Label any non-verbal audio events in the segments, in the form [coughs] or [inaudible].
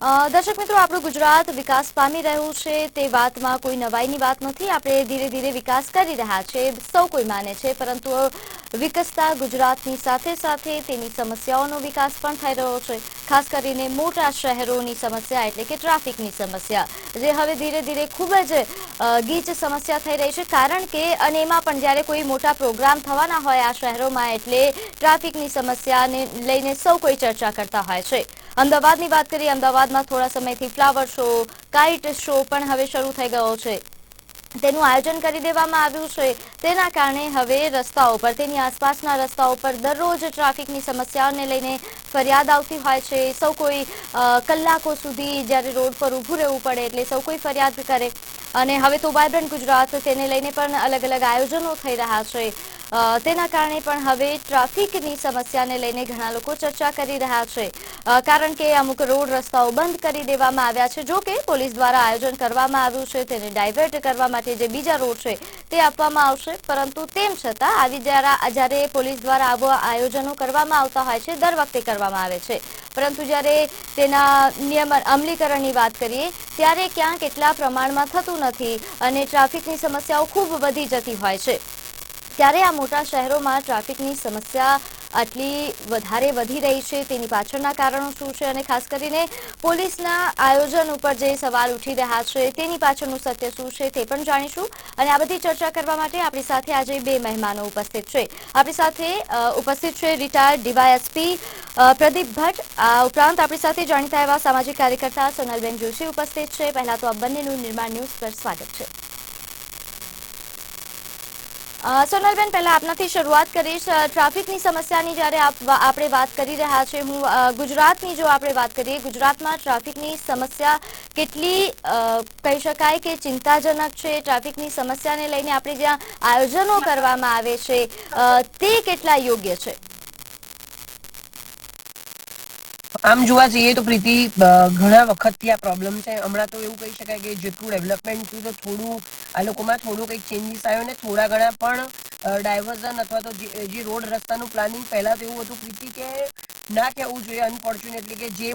દર્શક મિત્રો, આપણું ગુજરાત વિકાસ પામી રહ્યું છે. તે વાતમાં કોઈ નવાઈની વાત નથી. આપણે ધીરે ધીરે વિકાસ કરી રહ્યા છે. સૌ કોઈ માને છે, પરંતુ વિકસતા ગુજરાતની સાથે સાથે તેની સમસ્યાઓનો વિકાસ પણ થઈ રહ્યો છે. ખાસ કરીને મોટા શહેરોની સમસ્યા એટલે કે ટ્રાફિકની સમસ્યા. જે હવે ધીરે ધીરે ખૂબ જ ગીચ સમસ્યા થઈ રહી છે. કારણ કે, અને એમાં પણ જ્યારે કોઈ મોટા પ્રોગ્રામ થવાના હોય આ શહેરોમાં એટલે ટ્રાફિકની સમસ્યાને લઈને સૌ કોઈ ચર્ચા કરતા હોય છે. અમદાવાદની વાત કરીએ, અમદાવાદમાં થોડા સમયથી ફ્લાવર શો કાઇટ શો પણ હવે શરૂ થઈ ગયો છે. તેનું આયોજન કરી દેવામાં આવ્યું છે. તેના કારણે હવે રસ્તાઓ પર, તેની આસપાસના રસ્તાઓ પર દરરોજ ટ્રાફિકની સમસ્યાઓને લઈને ફરિયાદ આવતી હોય છે. સૌ કોઈ કલાકો સુધી જ્યારે રોડ પર ઊભું રહેવું પડે એટલે સૌ કોઈ ફરિયાદ કરે. અને હવે તો વાયબ્રન્ટ ગુજરાત, તેને લઈને પણ અલગ અલગ આયોજનો થઈ રહ્યા છે. તેના કારણે પણ હવે ટ્રાફિકની સમસ્યાને લઈને ઘણા લોકો ચર્ચા કરી રહ્યા છે. કારણ કે અમુક રોડ રસ્તાઓ બંધ કરી દેવામાં આવ્યા છે. જો કે પોલીસ દ્વારા આયોજન કરવામાં આવ્યું છે, તેને ડાયવર્ટ કરવા માટે જે બીજા રોડ છે તે આપવામાં આવશે. પરંતુ તેમ છતાં, આવી જ્યારે પોલીસ દ્વારા આવા આયોજનો કરવામાં આવતા હોય છે, દર વખતે કરવામાં આવે છે. પરંતુ જ્યારે તેના નિયમ અમલીકરણની વાત કરીએ, ત્યારે ક્યાં કેટલા પ્રમાણમાં થતું નથી અને ટ્રાફિકની સમસ્યાઓ ખૂબ વધી જતી હોય છે. ત્યારે આ મોટા શહેરોમાં ટ્રાફિકની સમસ્યા આટલી વધારે વધી રહી છે. તેની પાછળના કારણો શું છે અને ખાસ કરીને પોલીસના આયોજન ઉપર જે સવાલ ઉઠી રહ્યા છે, તેની પાછળનું સત્ય શું છે તે પણ જાણીશું. અને આ બધી ચર્ચા કરવા માટે આપણી સાથે આજે બે મહેમાનો ઉપસ્થિત છે. આપણી સાથે ઉપસ્થિત છે રિટાયર્ડ ડીવાયએસપી પ્રદીપ ભટ્ટ. આ ઉપરાંત આપણી સાથે જાણીતા એવા સામાજિક કાર્યકર્તા સોનલબેન જોશી ઉપસ્થિત છે. પહેલા તો આ બંનેનું નિર્માણ ન્યૂઝ પર સ્વાગત છે. સોનલબેન, પહેલા આપનાથી શરૂઆત કરીશ. ટ્રાફિકની સમસ્યાની જ્યારે આપણે વાત કરી રહ્યા છે હું ગુજરાતની જો આપણે વાત કરીએ, ગુજરાતમાં ટ્રાફિકની સમસ્યા કેટલી કહી શકાય કે ચિંતાજનક છે? ટ્રાફિકની સમસ્યાને લઈને આપણે જ્યાં આયોજનો કરવામાં આવે છે તે કેટલા યોગ્ય છે? આમ જોવા જઈએ તો પ્રીતિ ઘણા વખતથી આ પ્રોબ્લેમ છે. હમણાં તો એવું કહી શકાય કે જેટલું ડેવલપમેન્ટ થયું તો થોડું, આ લોકોમાં થોડું કંઈક ચેન્જીસ આવ્યો ને થોડા ઘણા પણ ડાયવર્ઝન અથવા તો જે રોડ રસ્તાનું પ્લાનિંગ પહેલા તો એવું હતું પ્રીતિ કે ના કહેવું જોઈએ અનફોર્ચ્યુનેટલી કે જે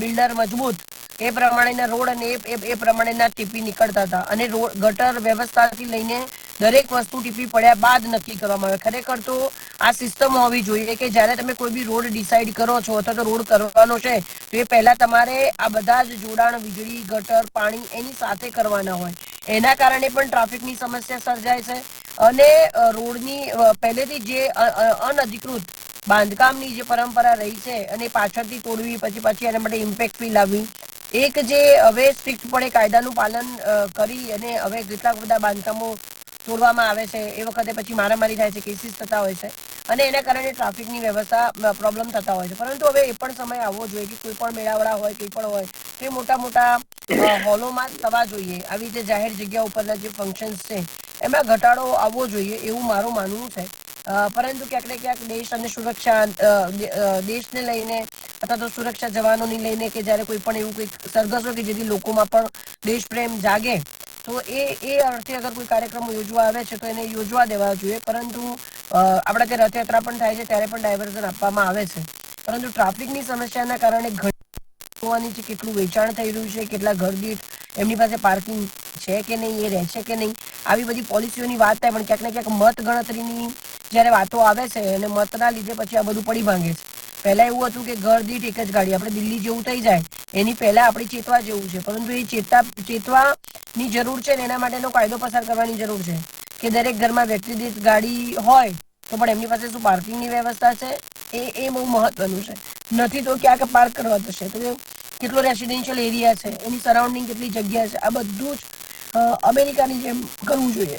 બિલ્ડર મજબૂત એ પ્રમાણેના રોડ અને એ- પ્રમાણેના ટીપી નીકળતા હતા. અને ગટર વ્યવસ્થાથી લઈને દરેક વસ્તુ ટીપી પડ્યા બાદ નક્કી કરવામાં આવે. ખરેખર તો આ સિસ્ટમ હોવી જોઈએ કે જ્યારે તમે કોઈ બી રોડ ડિસાઇડ કરો છો અથવા તો રોડ કરવાનો છે, તો એ પહેલા તમારે આ બધા જ જોડાણ, વીજળી, ગટર, પાણી એની સાથે કરવાના હોય. એના કારણે પણ ટ્રાફિકની સમસ્યા સર્જાય છે અને રોડની પહેલેથી જે અનધિકૃત બાંધકામની જે પરંપરા રહી છે અને પાછળથી તોડવી, પછી પછી એના માટે ઇમ્પેક્ટ ફી લાવવી, એક જે હવે સ્ટ્રિક્ટપણે કાયદાનું પાલન કરી અને હવે કેટલાક બધા બાંધકામો તોડવામાં આવે છે, એ વખતે પછી મારામારી થાય છે કેસીસ થતા હોય છે. અને એના કારણે ટ્રાફિકની વ્યવસ્થા પ્રોબ્લેમ થતા હોય છે. પરંતુ હવે એ પણ સમય આવવો જોઈએ કે કોઈ પણ મેળાવડા હોય, કંઈ પણ હોય, તે મોટા મોટા હોલોમાં થવા જોઈએ. આવી જે જાહેર જગ્યા ઉપરના જે ફંક્શન્સ છે, એમાં ઘટાડો આવવો જોઈએ એવું મારું માનવું છે. પરંતુ ક્યાંક ને ક્યાંક દેશ અને સુરક્ષા દેશને લઈને અથવા તો સુરક્ષા જવાનોની લઈને કે જ્યારે કોઈ પણ એવું કંઈક સરઘસો કે જેથી લોકોમાં પણ દેશ પ્રેમ જાગે તો એ એ અર્થે અગર કોઈ કાર્યક્રમો યોજવા આવે છે, તો એને યોજવા દેવા જોઈએ. પરંતુ આપણે ત્યાં રથયાત્રા પણ થાય છે, ત્યારે પણ ડાયવર્ઝન આપવામાં આવે છે. પરંતુ ટ્રાફિકની સમસ્યાના કારણે જોવાની છે કેટલું વેચાણ થઈ રહ્યું છે, કેટલા ઘર દીઠ એમની પાસે પાર્કિંગ છે કે નહીં, એ રહે છે કે નહીં, આવી બધી પોલિસીઓની વાત થાય, પણ ક્યાંક ને ક્યાંક મત ગણતરીની જ્યારે વાતો આવે છે, અને મતના લીધે પછી આ બધું પડી ભાંગે છે. પહેલા એવું હતું કે ઘર દીઠ એક જ ગાડી, આપણે દિલ્હી જેવું થઈ જાય, એની પહેલા આપણે ચેતવા જેવું છે. પરંતુ એ ચેતા, ચેતવાની જરૂર છે ને એના માટેનો કાયદો પસાર કરવાની જરૂર છે. કે દરેક ઘરમાં વ્યક્તિ દીઠ ગાડી હોય, તો પણ એમની પાસે શું પાર્કિંગની વ્યવસ્થા છે? એ એ બહુ મહત્વનું છે. નથી તો ક્યાંક પાર્ક કરવા જશે. તો કેટલો રેસિડેન્શિયલ એરિયા છે, એની સરાઉન્ડિંગ કેટલી જગ્યા છે, આ બધું જ અમેરિકાની જેમ કરવું જોઈએ.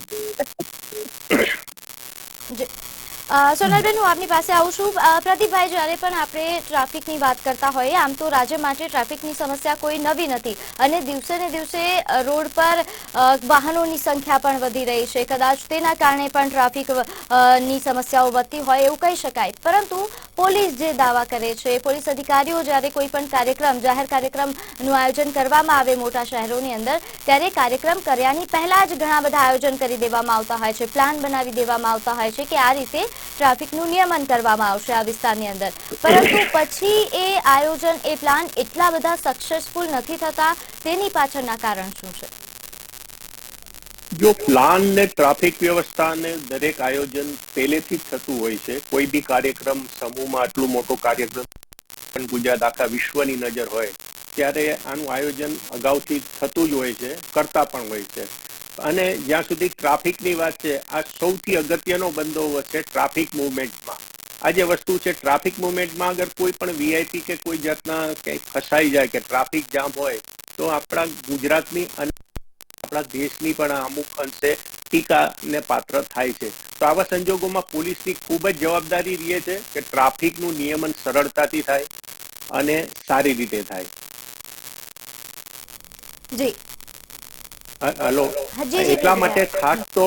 સોનલબેન હું આપની પાસે આવું છું. પ્રદીપભાઈ, જ્યારે પણ આપણે ટ્રાફિકની વાત કરતા હોઈએ, આમ તો રાજ્ય માટે ટ્રાફિકની સમસ્યા કોઈ નવી નથી. અને દિવસે ને દિવસે રોડ પર વાહનોની સંખ્યા પણ વધી રહી છે. કદાચ તેના કારણે પણ ટ્રાફિકની સમસ્યાઓ વધતી હોય એવું કહી શકાય. પરંતુ પોલીસ જે દાવા કરે છે, પોલીસ અધિકારીઓ જ્યારે કોઈ પણ કાર્યક્રમ, જાહેર કાર્યક્રમનું આયોજન કરવામાં આવે મોટા શહેરોની અંદર, ત્યારે કાર્યક્રમ કર્યાની પહેલા જ ઘણા બધા આયોજન કરી દેવામાં આવતા હોય છે. પ્લાન બનાવી દેવામાં આવતા હોય છે કે આ રીતે ટ્રાફિકનું નિયમન કરવામાં આવશે આ વિસ્તારની અંદર. પરંતુ [coughs] પછી એ આયોજન એ પ્લાન એટલા બધા સક્સેસફુલ નથી થતા તેની પાછળના કારણ શું છે? જો પ્લાન ને ટ્રાફિક વ્યવસ્થા ને દરેક આયોજન પહેલેથી જ થતું હોય છે કોઈ બી કાર્યક્રમ સમૂહમાં આટલું મોટો કાર્યક્રમ પણ ગુજરાત આખા વિશ્વની નજર હોય ત્યારે આનું આયોજન અગાઉથી થતું જ હોય છે કરતા પણ હોય છે. અને જ્યાં સુધી ટ્રાફિકની વાત છે, આ સૌથી અગત્યનો બંદોબસ્ત છે ટ્રાફિક મુવમેન્ટમાં. આ જે વસ્તુ છે, ટ્રાફિક મુવમેન્ટમાં અગર કોઈ પણ વીઆઈપી કે કોઈ જાતના કંઈક ફસાઈ જાય કે ટ્રાફિક જામ હોય, તો આપણા ગુજરાતની અને આપણા દેશની પણ અમુક અંશે ટીકાને પાત્ર થાય છે. તો આવા સંજોગોમાં પોલીસની ખૂબ જ જવાબદારી રહે છે કે ટ્રાફિકનું નિયમન સરળતાથી થાય અને સારી રીતે થાય. જી. હલો. એટલા માટે ખાસ તો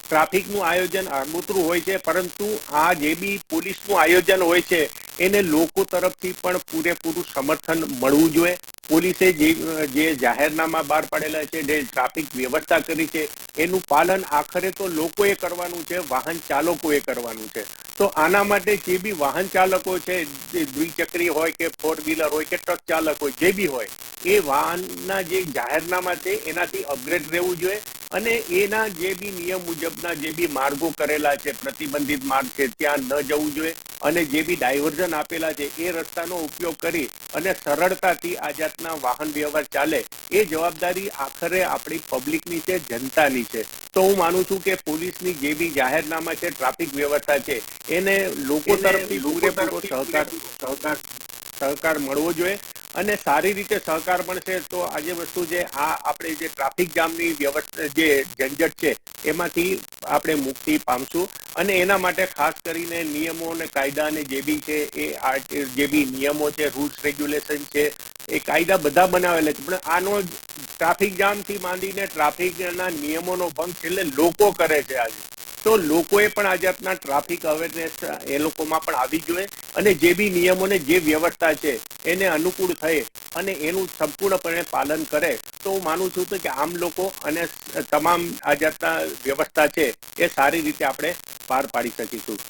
ટ્રાફિકનું આયોજન આગોતરું હોય છે પરંતુ આ જે બી પોલીસનું આયોજન હોય છે એને લોકો તરફથી પણ પૂરેપૂરું સમર્થન મળવું જોઈએ. પોલીસે જે જે જાહેરનામા બહાર પાડેલા છે, જે ટ્રાફિક વ્યવસ્થા કરી છે, એનું પાલન આખરે તો લોકોએ કરવાનું છે, વાહન ચાલકોએ કરવાનું છે. તો આના માટે જે બી વાહન ચાલકો છે, જે દ્વિચક્રી હોય કે ફોર વ્હીલર હોય કે ટ્રક ચાલક હોય, જે બી હોય, એ વાહનના જે જાહેરનામા છે, એનાથી અપગ્રેડ રહેવું જોઈએ. અને એના જે બી નિયમ મુજબના જે બી માર્ગો કરેલા છે પ્રતિબંધિત માર્ગ છે ત્યાં ન જવું જોઈએ અને જે બી ડાયવર્ઝન આપેલા છે એ રસ્તાનો ઉપયોગ કરી અને સરળતાથી આ જાતના વાહન વ્યવહાર ચાલે એ જવાબદારી આખરે આપણી પબ્લિકની છે જનતાની છે. તો હું માનું છું કે પોલીસની જે બી જાહેરનામા છે ટ્રાફિક વ્યવસ્થા છે એને લોકો તરફથી પૂરેપૂરો સહકાર સહકાર સહકાર મળવો જોઈએ અને સારી રીતે સહકાર મળશે તો આજે વસ્તુ જે આ આપણે જે ટ્રાફિક જામની વ્યવસ્થા જે ઝંઝટ છે, એમાંથી આપણે મુક્તિ પામશું. અને એના માટે ખાસ કરીને નિયમો અને કાયદા અને જે બી છે એ આ જે બી નિયમો છે, રૂલ્સ, રેગ્યુલેશન છે, એ કાયદા બધા બનાવેલા છે. પણ આનો ટ્રાફિક જામથી માંડીને ટ્રાફિકના નિયમોનો ભંગ છેલ્લે લોકો કરે છે આજે. તો લોકોએ પણ આ જાતના ટ્રાફિક અવેરનેસ એ લોકોમાં પણ આવી જોઈએ અને જે બી નિયમોને જે વ્યવસ્થા છે એને અનુકૂળ થઈ અને એનું સંપૂર્ણપણે પાલન કરે, તો હું માનું છું કે આમ લોકો અને તમામ આ જાતના વ્યવસ્થા છે એ સારી રીતે આપણે પાર પાડી શકીશું.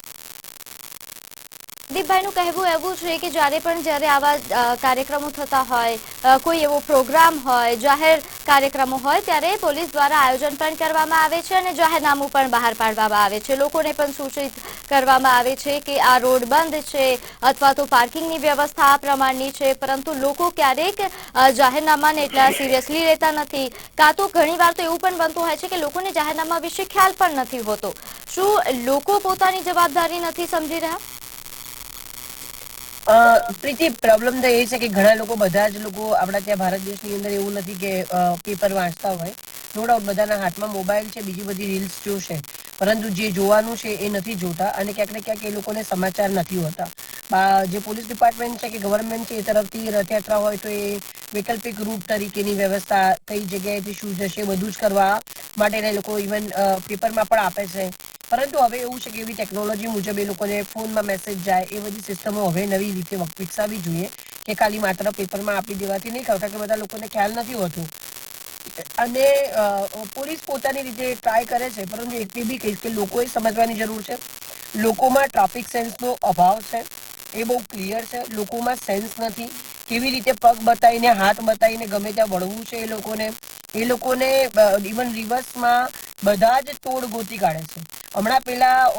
દીપભાઈનું કહેવું એવું છે કે જ્યારે પણ જ્યારે આવા કાર્યક્રમો થતા હોય કોઈ એવો પ્રોગ્રામ હોય, જાહેર કાર્યક્રમો હોય, ત્યારે પોલીસ દ્વારા આયોજન પણ કરવામાં આવે છે અને જાહેરનામું પણ બહાર પાડવામાં આવે છે. લોકોને પણ સૂચિત કરવામાં આવે છે કે આ રોડ બંધ છે અથવા તો પાર્કિંગની વ્યવસ્થા આ પ્રમાણની છે, પરંતુ લોકો ક્યારેક જાહેરનામાને એટલા સિરિયસલી લેતા નથી. કાં તો ઘણીવાર તો એવું પણ બનતું હોય છે કે લોકોને જાહેરનામા વિશે ખ્યાલ પણ નથી હોતો. શું લોકો પોતાની જવાબદારી નથી સમજી રહ્યા? પ્રીતિ પ્રોબ્લેમ તો એ છે કે ઘણા લોકો, બધા જ લોકો આપણા ત્યાં ભારત દેશની અંદર એવું નથી કે પેપર વાંચતા હોય. નો ડાઉટ બધાના હાથમાં મોબાઈલ છે, બીજી બધી રીલ્સ જોશે. પરંતુ જે જોવાનું છે એ નથી જોતા અને ક્યાંક ને ક્યાંક એ લોકોને સમાચાર નથી હોતા. જે પોલીસ ડિપાર્ટમેન્ટ છે કે ગવર્મેન્ટ છે, એ તરફથી રથયાત્રા હોય તો એ વૈકલ્પિક રૂટ તરીકેની વ્યવસ્થા કઈ જગ્યાએથી શું જશે, બધું જ કરવા માટેના લોકો ઇવન પેપરમાં પણ આપે છે. પરંતુ હવે એવું છે કે એવી ટેકનોલોજી મુજબ એ લોકોને ફોનમાં મેસેજ જાય, એ બધી સિસ્ટમો હવે નવી રીતે વિકસાવી જોઈએ કે ખાલી માત્ર પેપરમાં આપી દેવાથી નહીં કારણ કે બધા લોકોને ખ્યાલ નથી હોતું. અને પોલીસ પોતાની રીતે ટ્રાય કરે છે, પરંતુ એટલી બી કહીશ કે લોકોએ સમજવાની જરૂર છે. લોકોમાં ટ્રાફિક સેન્સનો અભાવ છે, એ બહુ ક્લિયર છે. લોકોમાં સેન્સ નથી કેવી રીતે પગ બતાવીને, હાથ બતાવીને ગમે ત્યાં વળવું છે એ લોકોને. એ લોકોને ઇવન રિવર્સમાં બધા જ તોડ ગોતી કાઢે છે. હમણાં પેલા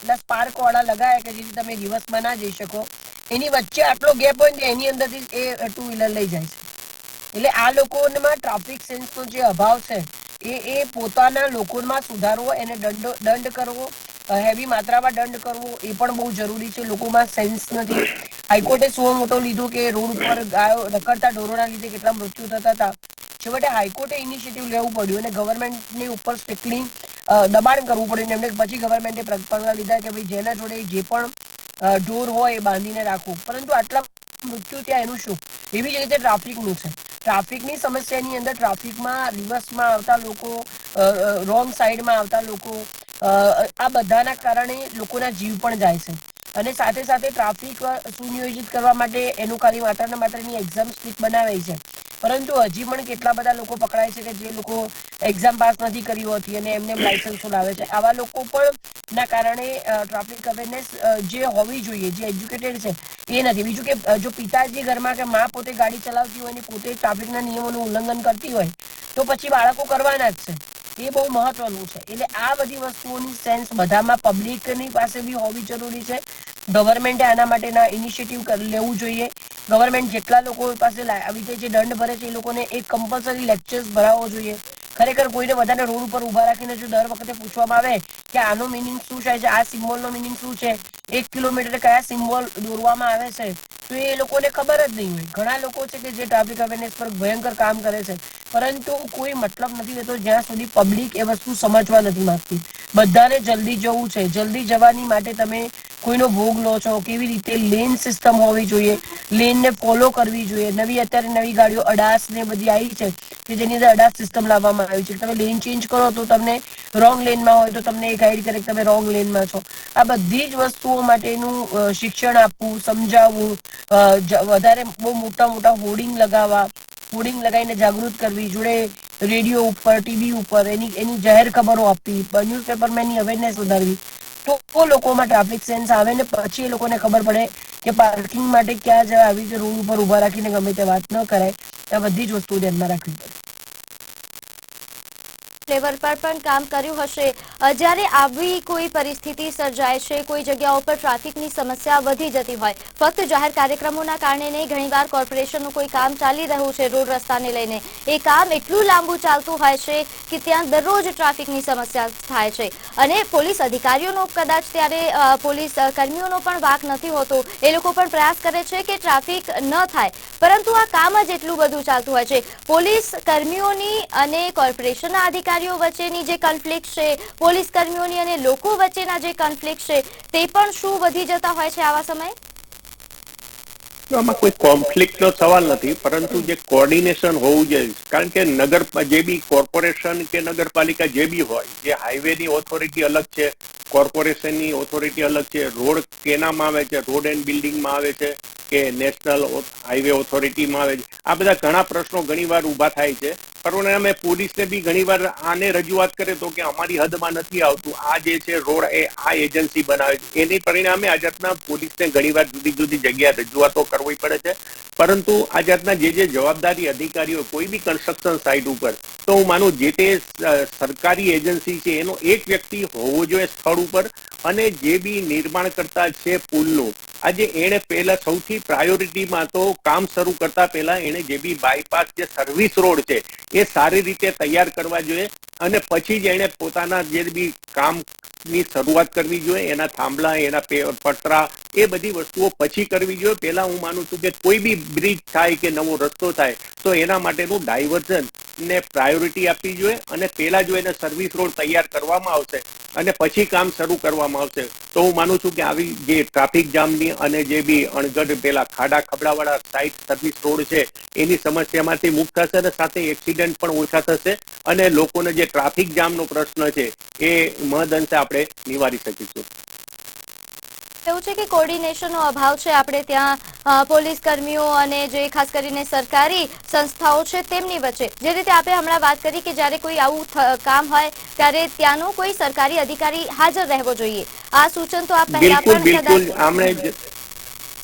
પેલા સ્પાર્ક વાળા લગાયા કે જેથી તમે રિવર્સમાં ના જઈ શકો. એની વચ્ચે આટલો ગેપ હોય ને એની અંદરથી એ ટુ વ્હીલર લઈ જાય છે. એટલે આ લોકોમાં ટ્રાફિક સેન્સનો જે અભાવ છે, એ એ પોતાના લોકોમાં સુધારવો, એને દંડ દંડ કરવો હેવી માત્રામાં દંડ કરવો, એ પણ બહુ જરૂરી છે. લોકોમાં સેન્સ નથી. હાઈકોર્ટે શું મોટો લીધો કે રોડ ઉપર ગાયો રખડતા ઢોરોના લીધે કેટલા મૃત્યુ થતા હતા. છેવટે હાઈકોર્ટે ઇનિશિયેટિવ લેવું પડ્યું અને ગવર્મેન્ટની ઉપર સ્ટ્રિક્ટલી દબાણ કરવું પડ્યું એમને પછી ગવર્મેન્ટે પગલાં લીધા કે ભાઈ જેના જોડે જે પણ ઢોર હોય એ બાંધીને રાખવું. પરંતુ આટલા મૃત્યુ ત્યાં એનું શું? એવી જ રીતે ટ્રાફિકનું છે. ટ્રાફિકની સમસ્યાની અંદર ટ્રાફિકમાં રિવર્સમાં આવતા લોકો રોંગ સાઈડમાં આવતા લોકો આ બધાના કારણે લોકોના જીવ પણ જાય છે. અને સાથે સાથે ટ્રાફિક સુનિયોજિત કરવા માટે એનું ખાલી માત્ર ને માત્ર એની એક્ઝામ સ્ટ્રીક બનાવાઈ છે. પરંતુ હજી પણ કેટલા બધા લોકો પકડાય છે કે જે લોકો એક્ઝામ પાસ નથી કરી હોતી અને એમને લાયસન્સો લાવે છે. આવા લોકો પણ ના કારણે ટ્રાફિક અવેરનેસ જે હોવી જોઈએ, જે એજ્યુકેટેડ છે, એ નથી. બીજું કે જો પિતાજી ઘરમાં કે મા પોતે ગાડી ચલાવતી હોય અને પોતે ટ્રાફિકના નિયમોનું ઉલ્લંઘન કરતી હોય, તો પછી બાળકો કરવાના જ છે. એ બહુ મહત્વનું છે. એટલે આ બધી વસ્તુઓની સેન્સ બધામાં પબ્લિકની પાસે બી હોવી જરૂરી છે. ગવર્મેન્ટે આના માટેના ઇનિશિયેટિવ લેવું જોઈએ. ગવર્મેન્ટ જેટલા લોકો પાસે આવી રીતે જે દંડ ભરે છે, એ લોકોને એક કમ્પલસરી લેક્ચર્સ ભરાવવો જોઈએ. ખરેખર કોઈને બધાને રોડ ઉપર ઊભા રાખીને જો દર વખતે પૂછવામાં આવે કે આનો મિનિંગ શું છે આ સિમ્બોલનો મિનિંગ શું છે, એક કિલોમીટર કયા સિમ્બોલ દોરવામાં આવે છે, તો એ લોકોને ખબર જ નહીં હોય. ઘણા લોકો છે કે જે ટ્રાફિક અવેરનેસ પર ભયંકર કામ કરે છે, પરંતુ કોઈ મતલબ નથી રહેતો જ્યાં સુધી પબ્લિક એ વસ્તુ સમજવા નથી માંગતી. બધાને જલ્દી જવું છે. જલ્દી જવાની માટે તમે કોઈનો ભોગ લો છો, કેવી રીતે લેન સિસ્ટમ હોવી જોઈએ, લેનને ફોલો કરવી જોઈએ. નવી અત્યારે નવી ગાડીઓ અડાસ ને બધી આવી છે કે જેની અંદર અડાસ સિસ્ટમ લાવવામાં આવી છે. તમે લેન ચેન્જ કરો તો તમને રોંગ લેનમાં હોય તો તમને એ ગાઈડ કરે કે તમે રોંગ લેનમાં છો. આ બધી જ વસ્તુઓ માટેનું શિક્ષણ આપવું, સમજાવવું વધારે બહુ મોટા મોટા હોર્ડિંગ લગાવવા હોર્ડિંગ લગાવીને જાગૃત કરવી, જોડે રેડિયો ઉપર ટીવી ઉપર, એની એની જાહેર ખબરો આપવી ન્યૂઝપેપરમાં એની અવેરનેસ વધારવી તો લોકોમાં ટ્રાફિક સેન્સ આવે ને પછી એ લોકોને ખબર પડે કે પાર્કિંગ માટે ક્યાં જવા આવી રીતે રોડ ઉપર ઊભા રાખીને ગમે તે વાત ન કરાય, આ બધી જ વસ્તુ ધ્યાનમાં રાખવી પડે. લેવલ પર પણ કામ કર્યું હશે. જ્યારે આવી કોઈ પરિસ્થિતિ સર્જાય છે, કોઈ જગ્યાઓ પર ટ્રાફિકની સમસ્યા વધી જતી હોય, ફક્ત જાહેર કાર્યક્રમોના કારણે નહીં, ઘણીવાર કોર્પોરેશનનું કોઈ કામ ચાલી રહ્યું છે રોડ રસ્તાને લઈને. એ કામ એટલું લાંબુ ચાલતું હોય છે કે ત્યાં દરરોજ ટ્રાફિકની સમસ્યા થાય છે. અને પોલીસ અધિકારીઓનો કદાચ ત્યારે પોલીસ કર્મીઓનો પણ વાક નથી હોતો. એ લોકો પણ પ્રયાસ કરે છે કે ટ્રાફિક ન થાય. પરંતુ આ કામ જ એટલું બધું ચાલતું હોય છે. પોલીસ કર્મીઓની અને કોર્પોરેશનના અધિકારીઓ વચ્ચેની જે કન્ફ્લિક્ટ છે, પોલીસ કર્મીઓની અને લોકો વચ્ચેના જે કન્ફ્લિક્ટ છે, તે પણ શું વધી જતા હોય છે આવા સમયે? આમાં કોઈ કોન્ફ્લિક્ટનો સવાલ નથી, પરંતુ જે કોર્ડિનેશન હોવું જોઈએ. કારણ કે નગર જે બી કોર્પોરેશન કે નગરપાલિકા જે બી હોય, જે હાઈવેની ઓથોરિટી અલગ છે કોર્પોરેશનની ઓથોરિટી અલગ છે, રોડ કેનામાં આવે છે, રોડ એન્ડ બિલ્ડિંગમાં આવે છે, કે નેશનલ હાઈવે ઓથોરિટીમાં આવે છે, આ બધા ઘણા પ્રશ્નો ઘણીવાર ઊભા થાય છે. પરિણામે પોલીસને બી ઘણીવાર આને રજૂઆત કરે તો કે અમારી હદમાં નથી આવતું. આ જે છે રોડ એ આ એજન્સી બનાવે છે. એની પરિણામે આ જાતના પોલીસને ઘણીવાર જુદી જુદી જગ્યાએ રજૂઆતો કરવી પડે છે. પરંતુ આ જાતના જે જે જવાબદારી અધિકારીઓ કોઈ બી કન્સ્ટ્રક્શન સાઇટ ઉપર તો હું માનું જે તે સરકારી એજન્સી છે, એનો એક વ્યક્તિ હોવો જોઈએ સ્થળ ઉપર અને જે બી નિર્માણ કરતા છે પુલનું. આજે એણે પહેલા સૌથી પ્રાયોરિટીમાં તો કામ શરૂ કરતા પહેલા એણે જે બી બાયપાસ જે સર્વિસ રોડ છે, એ સારી રીતે તૈયાર કરવા જોઈએ અને પછી જ એણે પોતાના જે બી કામની શરૂઆત કરવી જોઈએ, એના થાંભલા, એના પટરા, એ બધી વસ્તુઓ પછી કરવી જોઈએ. પહેલા હું માનું છું કે કોઈ બી બ્રિજ થાય કે નવો રસ્તો થાય, તો એના માટેનું ડાયવર્ઝન ને પ્રાયોરિટી આપવી જોઈએ અને પહેલા જો એને સર્વિસ રોડ તૈયાર કરવામાં આવશે અને પછી કામ શરૂ કરવામાં આવશે, તો હું માનું છું કે આવી જે ટ્રાફિક જામની અને જે બી અણગઢ પેલા ખાડા ખબડાવાળા સાઇટ સર્વિસ રોડ છે, એની સમસ્યામાંથી મુક્ત થશે અને સાથે એક્સિડન્ટ પણ ઓછા થશે અને લોકોને જે ટ્રાફિક જામનો પ્રશ્ન છે, એ મહદઅંશે આપણે નિવારી શકીશું. એવું છે કે કોર્ડિનેશનનો અભાવ છે? આપણે ત્યાં પોલીસ કર્મીઓ અને જે ખાસ કરીને સરકારી સંસ્થાઓ છે તેમની વચ્ચે. જે રીતે આપણે હમણાં વાત કરી કે જ્યારે કોઈ આવું કામ હોય ત્યારે ત્યાંનો કોઈ સરકારી અધિકારી હાજર રહેવો જોઈએ. આ સૂચન તો આપ પહેલા પણ કદાચ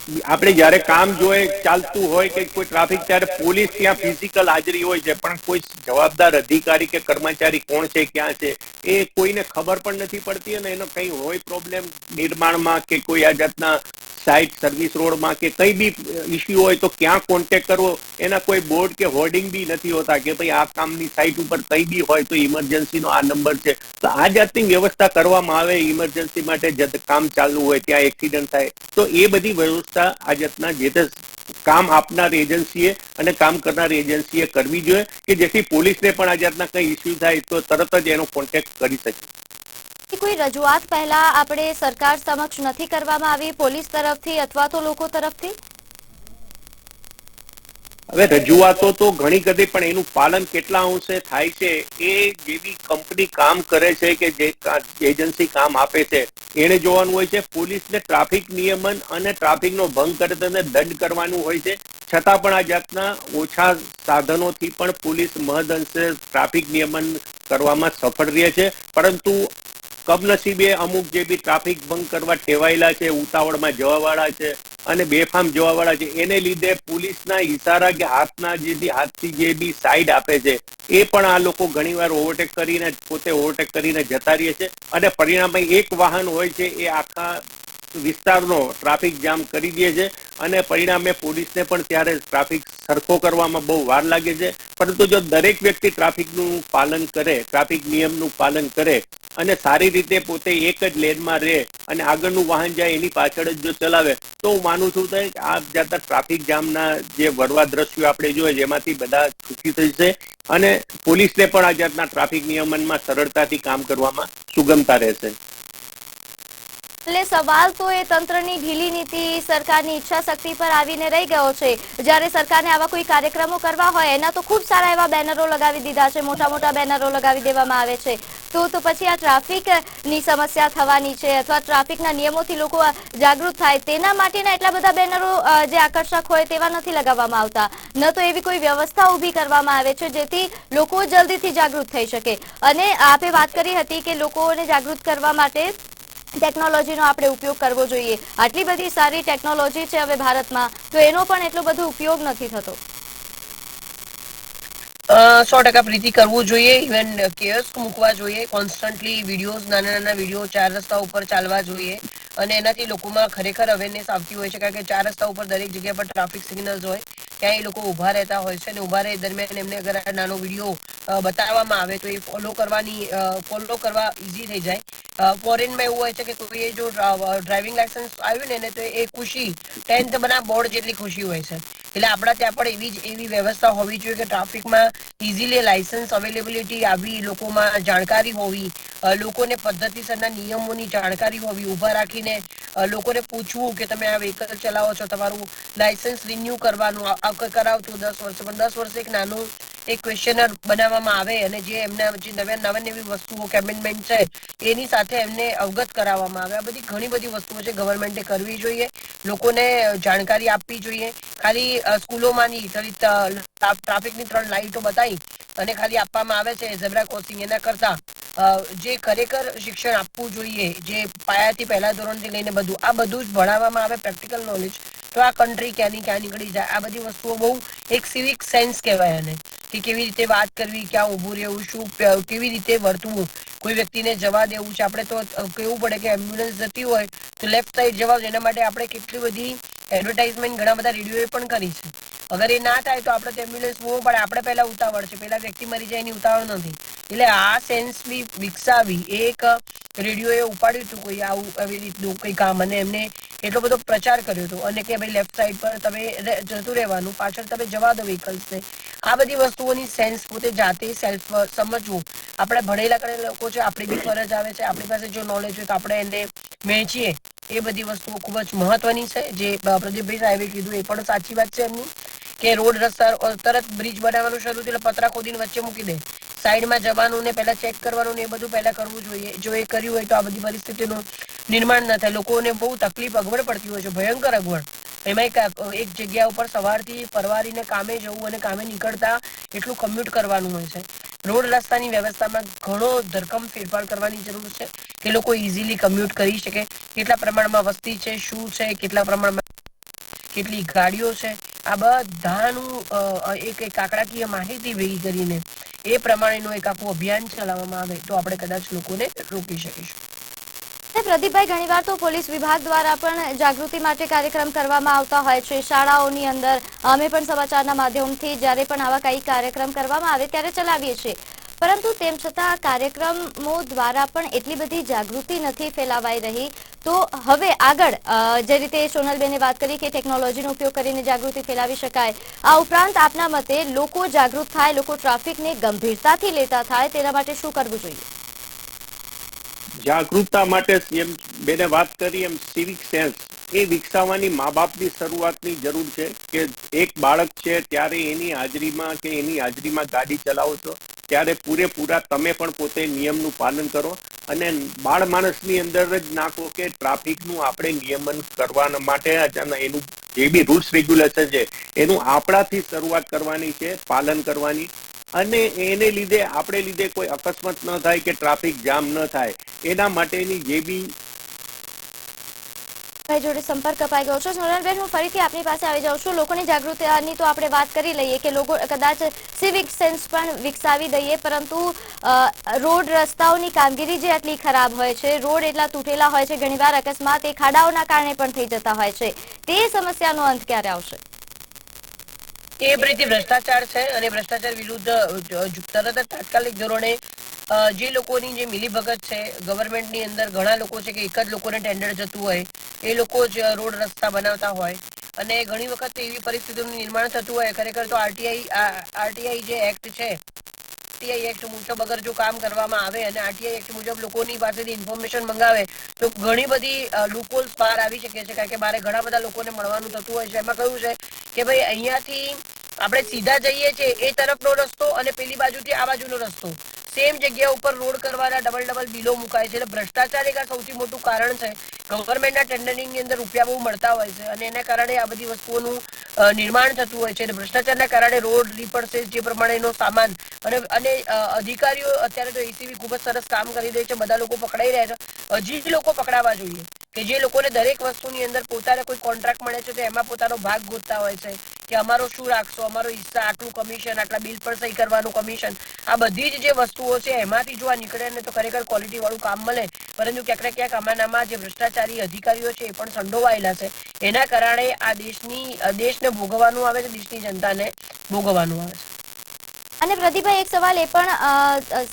આપણે જ્યારે કામ જોઈએ ચાલતું હોય કે કોઈ ટ્રાફિક, ત્યારે પોલીસ ત્યાં ફિઝિકલ હાજરી હોય છે, પણ કોઈ જવાબદાર અધિકારી કે કર્મચારી કોણ છે, ક્યાં છે, એ કોઈને ખબર પણ નથી પડતી અને એનો કઈ હોય પ્રોબ્લેમ નિર્માણમાં કે કોઈ આ જાતના સાઇટ સર્વિસ રોડમાં કે કઈ બી ઇસ્યુ હોય તો ક્યાં કોન્ટેક્ટ કરવો, એના કોઈ બોર્ડ કે હોર્ડિંગ બી નથી હોતા કે ભાઈ આ કામની સાઇટ ઉપર કઈ બી હોય તો ઇમરજન્સીનો આ નંબર છે. તો આ જાતની વ્યવસ્થા કરવામાં આવે ઇમરજન્સી માટે જ કામ ચાલુ હોય, ત્યાં એક્સિડન્ટ થાય, તો એ બધી વ્યવસ્થા આ જે તે કામ આપનાર એજન્સીએ અને કામ કરનાર એજન્સીએ કરવી જોઈએ કે જેથી પોલીસને પણ આ જાતના કઈ ઇસ્યુ થાય તો તરત જ એનો કોન્ટેક્ટ કરી શકે. કોઈ રજૂઆત પહેલા આપણે સરકાર સમક્ષ નથી કરવામાં આવી, પોલીસ તરફથી અથવા તો લોકો તરફથી? હવે રજૂઆતો તો ઘણી કદી પણ એનું પાલન કેટલા અંશે થાય છે એ જેવી કંપની કામ કરે છે કે જે એજન્સી કામ આપે છે, એને જોવાનું હોય છે પોલીસને ટ્રાફિક નિયમન અને ટ્રાફિકનો ભંગ કરે તેને દંડ કરવાનું હોય છે. છતાં પણ આ જાતના ઓછા સાધનોથી પણ પોલીસ મહદઅંશે ટ્રાફિક નિયમન કરવામાં સફળ રહે છે. પરંતુ કમનસીબે અમુક જે બી ટ્રાફિક ભંગ કરવા ટેવાયેલા છે, ઉતાવળમાં જવાવાળા છે અને બેફામ જોવાવાળા છે. એને લીધે પોલીસના ઇશારા કે હાથના જે બી હાથથી જે બી સાઈડ આપે છે, એ પણ આ લોકો ઘણીવાર ઓવરટેક કરીને પોતે ઓવરટેક કરીને જતા રહે છે. અને પરિણામે એક વાહન હોય છે, એ આખા વિસ્તારનો ટ્રાફિક જામ કરી દે છે અને પરિણામે પોલીસને પણ ત્યારે ટ્રાફિક સરખો કરવામાં બહુ વાર લાગે છે. પરંતુ જો દરેક વ્યક્તિ ટ્રાફિકનું પાલન કરે ટ્રાફિક નિયમનું પાલન કરે અને સારી રીતે પોતે એક જ લેનમાં રહે અને આગળનું વાહન જાય એની પાછળ જ જો ચલાવે, તો હું માનું છું કે આ જાતના ટ્રાફિક જામના જે વરવા દ્રશ્યો આપણે જોઈએ જેમાંથી બધા છૂટી થશે અને પોલીસને પણ આ જાતના ટ્રાફિક નિયમનમાં સરળતાથી કામ કરવામાં સુગમતા રહેશે. એટલે સવાલ તો એ તંત્રની ઢીલી નીતિ સરકારની ઈચ્છા શક્તિ પર આવીને રહી ગયો છે. જ્યારે સરકારને આવા કોઈ કાર્યક્રમો કરવા હોય, એના તો ખૂબ સારા એવા બેનરો લગાવી દીધા છે, મોટા મોટા બેનરો લગાવી દેવામાં આવે છે. તો તો પછી આ ટ્રાફિકની સમસ્યા થવાની છે અથવા ટ્રાફિકના નિયમોથી લોકો જાગૃત થાય, તેના માટેના એટલા બધા બેનરો જે આકર્ષક હોય તેવા નથી લગાવવામાં આવતા. ન તો એવી કોઈ વ્યવસ્થા ઊભી કરવામાં આવે છે જેથી લોકો જલ્દીથી જાગૃત થઈ શકે. અને આપે વાત કરી હતી કે લોકોને જાગૃત કરવા માટે ટેકનોલોજીનો આપણે ઉપયોગ કરવો જોઈએ. આટલી બધી સારી ટેકનોલોજી છે હવે ભારતમાં, તો એનો પણ એટલો બધો ઉપયોગ નથી થતો. સો ટકા પ્રીતિ કરવું જોઈએ ઇવન કેયર્સ મૂકવા જોઈએ કોન્સ્ટન્ટલી વિડીયોઝ નાના નાના વીડિયો ચાર રસ્તા ઉપર ચાલવા જોઈએ. અને એનાથી લોકોમાં ખરેખર અવેરનેસ આવતી હોય છે, કારણ કે ચાર રસ્તા ઉપર દરેક જગ્યા પર ટ્રાફિક સિગ્નલ્સ હોય, ત્યાં એ લોકો ઊભા રહેતા હોય છે અને ઊભા રહે દરમિયાન એમને અગર આ નાનો વીડિયો બતાવવામાં આવે તો એ ફોલો કરવાની ફોલો કરવા ઈઝી થઈ જાય. ફોરેનમાં એવું હોય છે કે કોઈએ જો ડ્રાઇવિંગ લાયસન્સ આવ્યું ને એને તો એ ખુશી ટેન્થ બના બોર્ડ જેટલી ખુશી હોય છે. એટલે આપણા ત્યાં પણ એવી જ, એવી વ્યવસ્થા હોવી જોઈએ કે ટ્રાફિકમાં ઇઝીલી લાયસન્સ અવેલેબિલિટી આવી લોકોમાં જાણકારી હોવી લોકોને પદ્ધતિસરના નિયમોની જાણકારી હોવી, ઊભા રાખીને લોકોને પૂછવું કે તમે આ વ્હીકલ ચલાવો છો, તમારું લાયસન્સ રિન્યુ કરવાનું કરાવતું દસ વર્ષ, પણ દસ વર્ષ એક નાનું એક ક્વેશ્ચનર બનાવવામાં આવે અને જે એમના જે નવા નવા નવી વસ્તુઓ કે છે, એની સાથે એમને અવગત કરાવવામાં આવે. આ બધી ઘણી બધી વસ્તુઓ છે ગવર્મેન્ટે કરવી જોઈએ. લોકોને જાણકારી આપવી જોઈએ. ખાલી સ્કૂલોમાં સ્કૂલોમાંની ખાલી ટ્રાફિકની ત્રણ લાઇટો બતાવી અને ખાલી આપવામાં આવે છે ઝેબ્રા ક્રોસિંગ એના કરતા. જે ખરેખર શિક્ષણ આપવું જોઈએ, જે પાયાથી પહેલા ધોરણથી લઈને બધું, આ બધું જ ભણાવવામાં આવે પ્રેક્ટિકલ નોલેજ તો આ કન્ટ્રી ક્યાંની ક્યાં નીકળી જાય, આ બધી વસ્તુઓ બહુ એક સિવિક સેન્સ કહેવાય એને કે કેવી રીતે વાત કરવી, ક્યાં ઊભું રહેવું, શું કેવી રીતે વર્તવું? કોઈ વ્યક્તિને જવા દેવું છે. આપણે તો કહેવું પડે કે એમ્બ્યુલન્સ જતી હોય તો લેફ્ટ સાઈડ જવા. એના માટે આપણે કેટલી બધી એડવર્ટાઇઝમેન્ટ ઘણા બધા રેડિયોએ પણ કરી છે. અગર એ ના થાય તો આપણે તો એમ્બ્યુલન્સ બહુ પડે આપણે પહેલા ઉતાવળ છે. પહેલા વ્યક્તિ મરી જાય એની ઉતાવળ નથી. એટલે આ સેન્સ બી વિકસાવી એક રેડિયોએ ઉપાડ્યું હતું. કોઈ આવું, આવી રીતનું કંઈ કામ. અને એમને એટલો બધો પ્રચાર કર્યો હતો અને કે ભાઈ લેફ્ટ સાઈડ પર તમે જતું રહેવાનું, પાછળ તમે જવા દો વ્હીકલ્સને આ બધી વસ્તુઓની સેન્સ પોતે જાતે સેલ્ફ સમજવું. આપણે ભણેલા કરેલા લોકો છે, આપણી બી ફરજ આવે છે, આપણી પાસે જો નોલેજ હોય તો આપણે એને વહેંચીએ. એ બધી વસ્તુઓ ખૂબ જ મહત્વની છે, જે પ્રદીપભાઈ સાહેબે કીધું, એ પણ સાચી વાત છે એમની, કે રોડ રસ્તા તરત બ્રિજ બનાવવાનું શરૂ થયું પતરા ખોદીને વચ્ચે મૂકી દે. સાઈડમાં જવાનું ને પહેલા ચેક કરવાનું ને એ બધું પહેલા કરવું જોઈએ. જો એ કર્યું હોય તો આ બધી પરિસ્થિતિનું નિર્માણ ન થાય. લોકોને બહુ તકલીફ, અગવડ પડતી હોય છે, ભયંકર અગવડ. એમાં એક એક જગ્યા ઉપર સવારથી પરવારીને કામે જવું અને કામે નીકળતા એટલું કમ્યુટ કરવાનું હોય છે. રોડ રસ્તાની વ્યવસ્થામાં ઘણો ધરકમ ફેરફાર કરવાની જરૂર છે કે લોકો ઇઝીલી કમ્યુટ કરી શકે. કેટલા પ્રમાણમાં વસ્તી છે, શું છે, કેટલા પ્રમાણમાં કેટલી ગાડીઓ છે. આ બધાનું એક આંકડાકીય માહિતી ભેગી કરીને એ પ્રમાણેનું એક આખું અભિયાન ચલાવવામાં આવે તો આપણે કદાચ લોકોને રોકી શકીશું. પ્રદીપભાઈ, ઘણીવાર તો પોલીસ વિભાગ દ્વારા પણ જાગૃતિ માટે કાર્યક્રમ કરવામાં આવતા હોય છે. શાળાઓની અંદર અમે પણ સમાચારના માધ્યમથી જ્યારે પણ આવા કંઈ કાર્યક્રમ કરવામાં આવે ત્યારે ચલાવીએ છીએ. પરંતુ તેમ છતાં કાર્યક્રમો દ્વારા પણ એટલી બધી જાગૃતિ નથી ફેલાવાઈ રહી. તો હવે આગળ જે રીતે સોનલબેને વાત કરી કે ટેકનોલોજીનો ઉપયોગ કરીને જાગૃતિ ફેલાવી શકાય, આ ઉપરાંત આપના મતે લોકો જાગૃત થાય, લોકો ટ્રાફિકને ગંભીરતાથી લેતા થાય, તેના માટે શું કરવું જોઈએ? જાગૃતતા માટે એમ બેને વાત કરી એમ સિવિક સેન્સ એ વિકસાવવાની મા બાપની શરૂઆતની જરૂર છે કે એક બાળક છે ત્યારે એની હાજરીમાં કે એની હાજરીમાં ગાડી ચલાવો છો, ત્યારે પૂરેપૂરા તમે પણ પોતે નિયમનું પાલન કરો અને બાળ માણસની અંદર જ નાખો કે ટ્રાફિકનું આપણે નિયમન કરવા માટે એનું જે બી રૂલ્સ રેગ્યુલેશન છે, એનું આપણાથી શરૂઆત કરવાની છે, પાલન કરવાની. અને એને લીધે, આપણે લીધે કોઈ અકસ્માત ન થાય કે ટ્રાફિક જામ ન થાય. એના માટેની જે બી ભાઈ જોડે સંપર્ક અપાઈ ગયો છે. સોનલબેન હું ફરીથી આપની પાસે આવી જાઉં છું. લોકોની જાગૃતિની તો આપણે વાત કરી લઈએ કે લોકો કદાચ સિવિક સેન્સ પણ વિકસાવી દઈએ, પરંતુ રોડ રસ્તાઓની કામગીરી જે આટલી ખરાબ હોય છે, રોડ એટલા તૂટેલા હોય છે, ઘણીવાર અકસ્માત એ ખાડાઓના કારણે પણ થઈ જતા હોય છે. તે સમસ્યાનો અંત ક્યારે આવશે? એ પ્રતિ ભ્રષ્ટાચાર છે અને ભ્રષ્ટાચાર વિરુદ્ધ તરત જ તાત્કાલિક ધોરણે જે લોકોની જે મિલીભગત છે, ગવર્મેન્ટની અંદર ઘણા લોકો છે કે એક જ લોકોને ટેન્ડર જતું હોય, એ લોકો જ રોડ રસ્તા બનાવતા હોય અને ઘણી વખત એવી પરિસ્થિતિનું નિર્માણ થતું હોય. ખરેખર તો આરટીઆઈ આરટીઆઈ જે એક્ટ છે, આરટીઆઈ એક્ટ મુજબ અગર જો કામ કરવામાં આવે અને આરટીઆઈ એક્ટ મુજબ લોકોની પાસેથી ઇન્ફોર્મેશન મંગાવે, તો ઘણી બધી લૂપોલ્સ બહાર આવી શકે છે. કારણ કે મારે ઘણા બધા લોકોને મળવાનું થતું હોય છે. એમાં કહ્યું છે કે ભાઈ અહીંયાથી આપણે સીધા જઈએ છીએ એ તરફનો રસ્તો અને પેલી બાજુથી આ બાજુનો રસ્તો. સેમ જગ્યા ઉપર રોડ કરવાના ડબલ ડબલ બિલો મુકાય છે. એટલે ભ્રષ્ટાચાર એક આ સૌથી મોટું કારણ છે. ગવર્મેન્ટના ટેન્ડરિંગની અંદર રૂપિયા બહુ મળતા હોય છે અને એના કારણે આ બધી વસ્તુઓનું નિર્માણ થતું હોય છે. અને ભ્રષ્ટાચારના કારણે રોડ રીપરસેસ જે પ્રમાણેનો સામાન. અને અને અધિકારીઓ અત્યારે તો એસીબી ખૂબ જ સરસ કામ કરી રહી છે. બધા લોકો પકડાઈ રહ્યા છે. હજી લોકો પકડાવા જોઈએ. કે જે લોકોને દરેક વસ્તુની અંદર પોતાને કોઈ કોન્ટ્રાક્ટ મળે છે તો એમાં પોતાનો ભાગ ગોતતા હોય છે કે અમારો શું રાખશો, અમારો હિસ્સા, આટલું કમિશન આટલા બિલ પર સહી કરવાનું કમિશન આ બધી જ જે વસ્તુઓ છે એમાંથી જો આ નીકળે ને તો ખરેખર ક્વોલિટી વાળું કામ મળે. પરંતુ ક્યાંક ક્યાંક અમારામાં જે ભ્રષ્ટાચારી અધિકારીઓ છે એ પણ સંડોવાયેલા છે. એના કારણે આ દેશની દેશને ભોગવવાનું આવે છે, દેશની જનતાને ભોગવવાનું આવે છે. અને પ્રદીપભાઈ, એક સવાલ એ પણ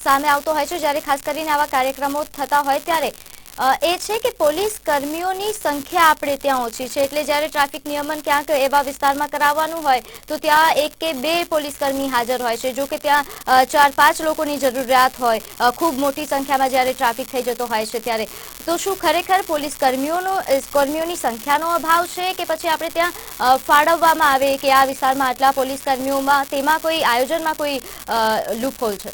સામે આવતો હોય છે. જ્યારે ખાસ કરીને આવા કાર્યક્રમો થતા હોય ત્યારે એ છે કે પોલીસ કર્મીઓની સંખ્યા આપણે ત્યાં ઓછી છે. એટલે જ્યારે ટ્રાફિક નિયમન ક્યાંક એવા વિસ્તારમાં કરાવવાનું હોય, તો ત્યાં એક કે બે પોલીસ કર્મી હાજર હોય છે. જો કે ત્યાં ચાર, પાંચ લોકોની જરૂરિયાત હોય. ખૂબ મોટી સંખ્યામાં જ્યારે ટ્રાફિક થઈ જતો હોય છે ત્યારે. તો શું ખરેખર પોલીસ કર્મીઓનો કર્મીઓની સંખ્યાનો અભાવ છે કે પછી આપણે ત્યાં ફાળવવામાં આવે કે આ વિસ્તારમાં આટલા પોલીસ કર્મીઓમાં તેમાં કોઈ આયોજનમાં કોઈ લૂપહોલ છે?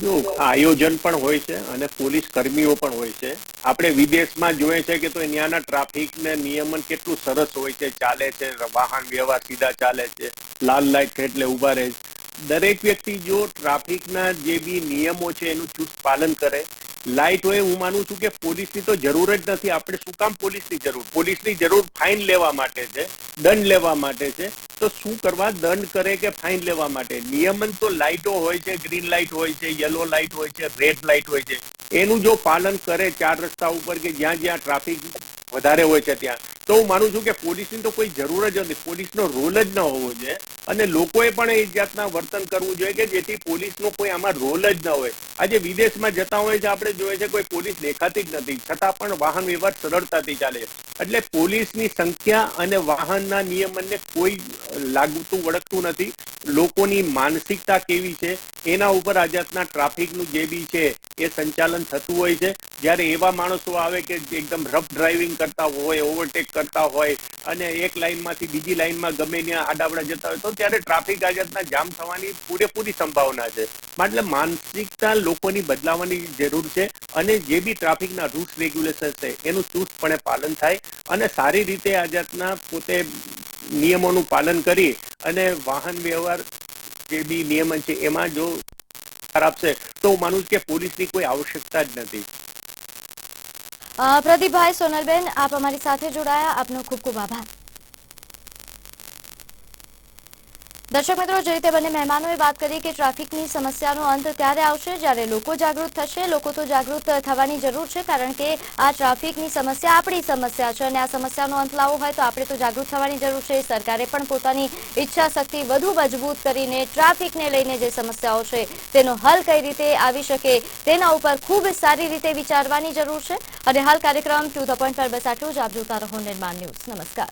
જો આયોજન પણ હોય છે અને પોલીસ કર્મીઓ પણ હોય છે, આપણે વિદેશમાં જોઈએ છે કે તો ત્યાંના ટ્રાફિક ને નિયમન કેટલું સરસ હોય છે, ચાલે છે, વાહન વ્યવહાર સીધા ચાલે છે, લાલ લાઇટ એટલે ઊભા રહે છે. દરેક વ્યક્તિ જો ટ્રાફિકના જે બી નિયમો છે એનું ચુસ્ત પાલન કરે લાઇટ હોય હું માનું છું કે પોલીસની તો જરૂર જ નથી. આપણે શું કામ પોલીસની જરૂર? પોલીસની જરૂર ફાઇન લેવા માટે છે, દંડ લેવા માટે છે. તો શું કરવા દંડ કરે કે ફાઇન લેવા માટે? નિયમન તો લાઇટો હોય છે, ગ્રીન લાઇટ હોય છે, યલો લાઇટ હોય છે, રેડ લાઇટ હોય છે. એનું જો પાલન કરે ચાર રસ્તા ઉપર કે જ્યાં જ્યાં ટ્રાફિક વધારે હોય છે ત્યાં તો હું માનું છું કે પોલીસની તો કોઈ જરૂર જ નથી. પોલીસનો રોલ જ ન હોવો જોઈએ. અને લોકોએ પણ એ જાતના વર્તન કરવું જોઈએ કે જેથી પોલીસનો કોઈ આમાં રોલ જ ન હોય. આજે વિદેશમાં જતા હોય છે, આપણે જોઈએ છે, કોઈ પોલીસ દેખાતી જ નથી. છતાં પણ વાહન વ્યવહાર સરળતાથી ચાલે એટલે પોલીસની સંખ્યા અને વાહનના નિયમનને કોઈ લાગતું, વળગતું નથી. લોકોની માનસિકતા કેવી છે, એના ઉપર આ જાતના ટ્રાફિકનું જે બી છે, એ સંચાલન થતું હોય છે. જ્યારે એવા માણસો આવે કે એકદમ રફ ડ્રાઇવિંગ કરતા હોય, ઓવરટેક કરતા હોય અને એક લાઇનમાંથી બીજી લાઇનમાં ગમે ત્યાં આડાવડા જતા હોય, તો ત્યારે ટ્રાફિક આ જાતના જામ થવાની પૂરેપૂરી સંભાવના છે. એટલે માનસિકતા લોકોની બદલાવાની જરૂર છે અને જે બી ટ્રાફિકના રૂલ્સ રેગ્યુલેશન છે, એનું ચુસ્તપણે પાલન થાય અને સારી રીતે આ જાતના પોતે નિયમોનું પાલન કરી અને વાહન વ્યવહાર જે બી નિયમન છે, એમાં જો ખરાબ છે, તો હું માનું કે પોલીસની કોઈ આવશ્યકતા જ નથી. પ્રદીપભાઈ સોનલબેન આપ અમારી સાથે જોડાયા. આપનો ખૂબ ખૂબ આભાર. દર્શક મિત્રો, જે રીતે બંને મહેમાનોએ વાત કરી કે ટ્રાફિકની સમસ્યાનો અંત ત્યારે આવશે, જ્યારે લોકો જાગૃત થશે, લોકો તો જાગૃત થવાની જરૂર છે, કારણ કે આ ટ્રાફિકની સમસ્યા આપણી સમસ્યા છે અને આ સમસ્યાનો અંત લાવવો હોય તો આપણે તો જાગૃત થવાની જરૂર છે. સરકારે પણ પોતાની ઈચ્છા શક્તિ વધુ મજબૂત કરીને ટ્રાફિકને લઈને જે સમસ્યાઓ છે તેનો હલ કઈ રીતે આવી શકે તેના ઉપર ખૂબ સારી રીતે વિચારવાની જરૂર છે. અને હાલ કાર્યક્રમ ટુ ધ પોઈન્ટ પર બસ આટલું જ. આપ જોતા રહો નિર્માણ ન્યૂઝ. નમસ્કાર.